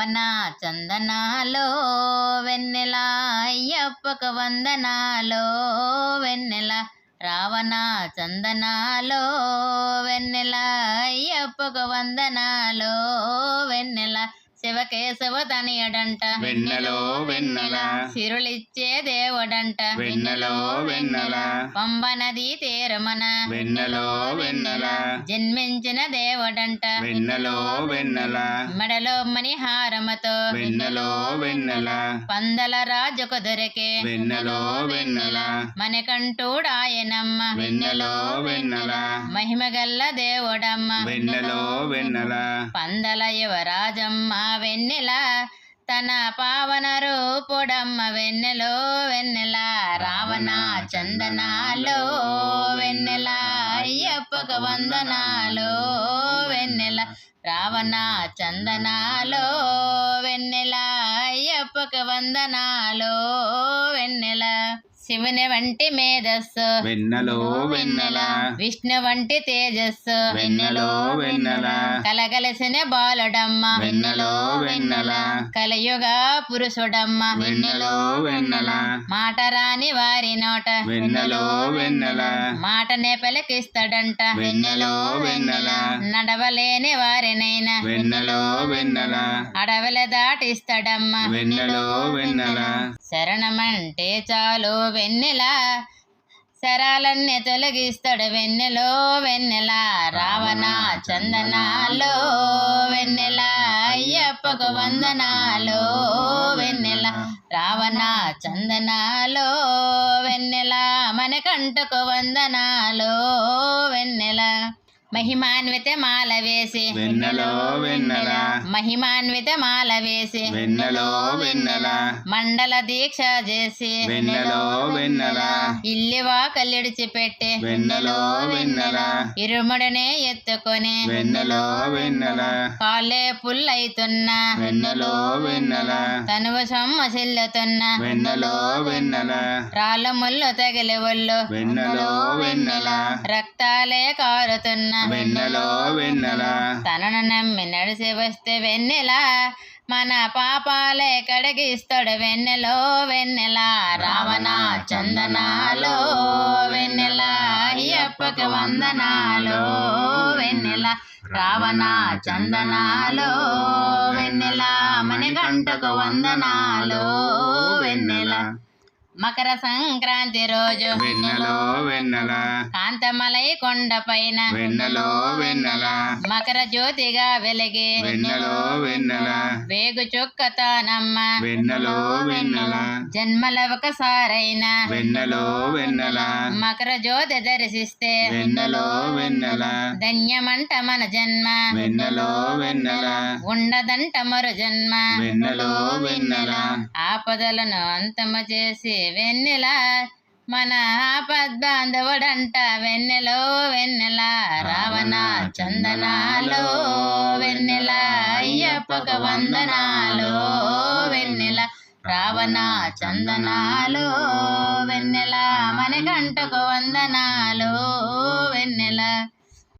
రావణ చందనాలో వెన్నెల అయ్యప్పక వందనాలో వెన్నెల రావణ చందనాలో వెన్నెల అయ్యప్పక వందనాలో. శివకేశవ తనియడంట వెన్నెలో వెన్నెల సిరులిచ్చే దేవుడంట. వెన్నెలో వెన్నెల. పంబ నది తీరమన. వెన్నెలో వెన్నెల. జన్మించిన దేవుడంట. వెన్నెలో వెన్నెల. మెడలో మణిహారమతో. వెన్నెలో వెన్నెల. పందల రాజుకు దొరికే. వెన్నెలో వెన్నెల. మనకంటూడాయనమ్మ వెన్నెలో వెన్నెల. మహిమగల్ల దేవుడమ్మ. వెన్నెలో వెన్నెల. పందల యువరాజమ్మ. వెన్నెల తన పావన రూపుడమ్మ వెన్నెలో వెన్నెల రావణ చందనాలో వెన్నెల అయ్యప్పక వందనాలో వెన్నెల రావణ చందనాలో వెన్నెల అయ్యప్పక వందనాలో వెన్నెల. శివుని వంటి మేధస్సు. వెన్నెలో వెన్నెల. విష్ణు వంటి తేజస్సు. వెన్నెలో వెన్నెల. కలగలసిన బాలుడమ్మ. వెన్నెలో వెన్నెల. కలయుగ పురుషుడమ్మ. వెన్నెలో వెన్నెల. మాట రాని వారి నోట. వెన్నెలో వెన్నెల. మాటనే పలికిస్తాడంట వెన్నెలో వెన్నెల. నడవలేని వారినైనా. వెన్నెలో వెన్నెల. అడవుల దాటిస్తాడమ్మ. వెన్నెలో వెన్నెల. శరణమంటే చాలు. వెన్నెల శరాలన్నీ తొలగిస్తాడు వెన్నెలో వెన్నెల రావణ చందనాలో వెన్నెల అయ్యప్పకు వందనాలో వెన్నెల రావణ చందనాలో వెన్నెల మనకంటకు వందనాలో వెన్నెల. మహిమాన్విత మాల వేసి. వెన్నెలో వెన్నెల. మహిమాన్విత మాల వేసి. వెన్నెలో వెన్నెల. మండల దీక్ష చేసి. వెన్నెలో వెన్నెల. ఇల్లివా కల్లిడిచి పెట్టి. వెన్నెలో వెన్నెల. ఇరుముడనే ఎత్తుకొని. వెన్నెలో వెన్నెల. కాళ్ళే పుల్లైతున్నా. వెన్నెలో వెన్నెల. తనువు సొమ్మ సిల్లుతున్న వెన్నెలో వెన్నెల. రాళ్ళ ముళ్ళు తగిలి ఒళ్ళు. వెన్నెలో వెన్నెల. రక్తాలే కారుతున్న. వెన్నెలో వెన్నెల. తనను నమ్మి నడిచి వస్తే వెన్నెల. మన పాపాలే కడిగిస్తాడు వెన్నెలో వెన్నెల. రావణ చందనాలో వెన్నెల. అయ్యప్పకి వందనాలో వెన్నెల. రావణ చందనాలో వెన్నెల. మణిగంటకు వందనాలో వెన్నెల. మకర సంక్రాంతి రోజు వెన్నెలో వెన్నెల. కాంతమలై కొండ పైన వెన్నెలో వెన్నెల. మకర జ్యోతిగా వెలిగి వెన్నెలో వెన్నెల. వేగు చుక్కతానమ్మ. వెన్నెలో వెన్నెల. జన్మల ఒకసారైన వెన్నెలో వెన్నెల. మకర జ్యోతి దర్శిస్తే వెన్నెలో వెన్నెల. ధన్యమంట మన జన్మ. వెన్నెలో వెన్నెల. ఉండదంట మరు జన్మ. వెన్నెలో వెన్నెల. ఆపదలను అంతము చేసి వెన్నెల మన ఆపద్బాంధవుడంట వెన్నెలో వెన్నెల రావణ చందనాలో వెన్నెల అయ్యప్పక వందనాలో వెన్నెల రావణ చందనాలో వెన్నెల మనకంటకు వందనాలో